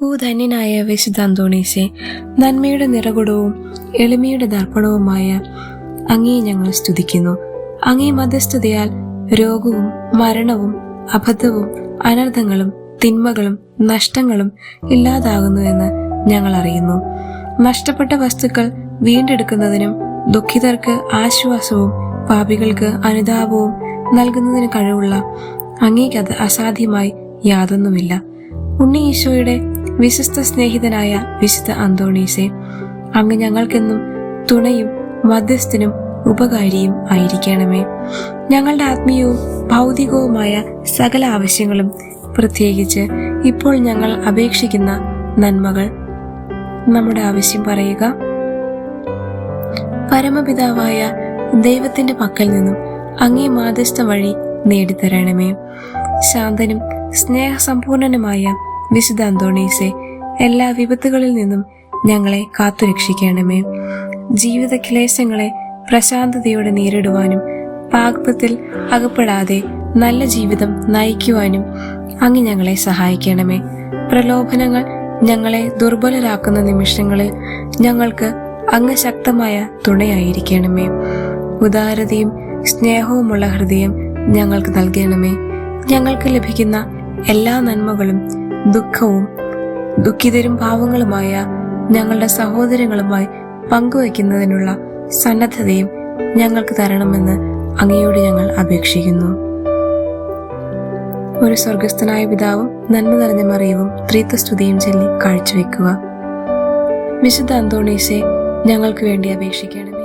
ഓ ധന്യനായ വിശുദ്ധ അന്തോണീശെ നന്മയുടെ നിറകുടവും എളിമയുടെ ദർപ്പണവുമായ അങ്ങേ ഞങ്ങൾ സ്തുതിക്കുന്നു. അങ്ങേ മധ്യസ്ഥതയാൽ രോഗവും മരണവും അബദ്ധവും അനർത്ഥങ്ങളും തിന്മകളും നഷ്ടങ്ങളും ഇല്ലാതാകുന്നുവെന്ന് ഞങ്ങൾ അറിയുന്നു. നഷ്ടപ്പെട്ട വസ്തുക്കൾ വീണ്ടെടുക്കുന്നതിനും ദുഃഖിതർക്ക് ആശ്വാസവും പാപികൾക്ക് അനുതാപവും നൽകുന്നതിന് കഴിവുള്ള അങ്ങേക്കത് അസാധ്യമായി യാതൊന്നുമില്ല. ഉണ്ണി ഈശോയുടെ വിശ്വസ്ത സ്നേഹിതനായ വിശുദ്ധ അന്തോണീസെ അങ്ങ് ഞങ്ങൾക്കെന്നും തുണയും മധ്യസ്ഥനും ഉപകാരിയും ആയിരിക്കണമേ. ഞങ്ങളുടെ ആത്മീയവും ഭൗതികവുമായ സകല ആവശ്യങ്ങളും പ്രത്യേകിച്ച് ഇപ്പോൾ ഞങ്ങൾ അപേക്ഷിക്കുന്ന നന്മകൾ. നമ്മുടെ ആവശ്യം പറയുക പരമപിതാവായ ദൈവത്തിന്റെ പക്കൽ നിന്നും അങ്ങേ മാധ്യസ്ഥ വഴി നേടിത്തരണമേ. ശാന്തനും സ്നേഹസമ്പൂർണനുമായ വിശുദ്ധ അന്തോണീസെ എല്ലാ വിപത്തുകളിൽ നിന്നും ഞങ്ങളെ കാത്തുരക്ഷിക്കണമേ. ജീവിത ക്ലേശങ്ങളെ പ്രശാന്തതയോടെ നേരിടുവാനും പാകത്തിൽ അകപ്പെടാതെ നല്ല ജീവിതം നയിക്കുവാനും അങ്ങ് ഞങ്ങളെ സഹായിക്കണമേ. പ്രലോഭനങ്ങൾ ഞങ്ങളെ ദുർബലരാക്കുന്ന നിമിഷങ്ങളിൽ ഞങ്ങൾക്ക് അങ്ങ് ശക്തമായ തുണയായിരിക്കണമേ. ഉദാരതയും സ്നേഹവുമുള്ള ഹൃദയം ഞങ്ങൾക്ക് നൽകണമേ. ഞങ്ങൾക്ക് ലഭിക്കുന്ന എല്ലാ നന്മകളും ദുഃഖവും ദുഃഖിതരും ഭാവങ്ങളുമായ ഞങ്ങളുടെ സഹോദരങ്ങളുമായി പങ്കുവയ്ക്കുന്നതിനുള്ള സന്നദ്ധതയും ഞങ്ങൾക്ക് തരണമെന്ന് അങ്ങയോട് ഞങ്ങൾ അപേക്ഷിക്കുന്നു. ഒരു സ്വർഗസ്ഥനായ പിതാവും നന്മ നിറഞ്ഞ മറിയവും ത്രിത്വസ്തുതിയും ചൊല്ലി കാഴ്ചവെക്കുക വിശുദ്ധ അന്തോണീസെ ഞങ്ങൾക്ക് വേണ്ടി അപേക്ഷിക്കണം